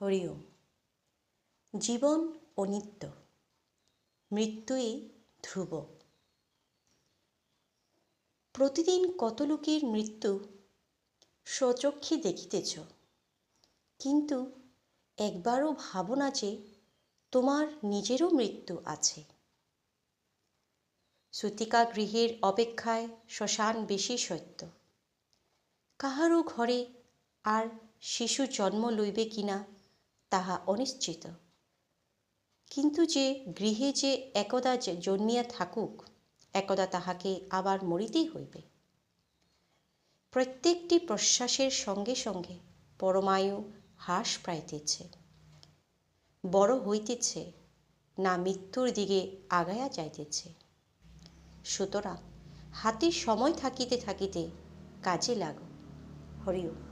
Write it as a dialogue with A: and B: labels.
A: হরি ওম জীবন অনিত্য মৃত্যুই ধ্রুব। প্রতিদিন কত লোকের মৃত্যু স্বচক্ষে দেখিতেছ। কিন্তু একবারও ভাবো না যে তোমার নিজেরও মৃত্যু আছে। সূতিকা গৃহের অপেক্ষায় শ্মশান বেশি সত্য। কাহারও ঘরে আর শিশু জন্ম লইবে কিনা তাহা অনিশ্চিত। কিন্তু যে গৃহে যে একদা জন্মিয়া থাকুক, একদা তাহাকে আবার মরিতেই হইবে। প্রত্যেকটি প্রশ্বাসের সঙ্গে সঙ্গে পরমায়ু হ্রাস পাইতেছে। বড় হইতেছে না মৃত্যুর দিকে আগায়া যাইতেছে। সুতরাং হাতে সময় থাকিতে থাকিতে কাজে লাগো। হরিও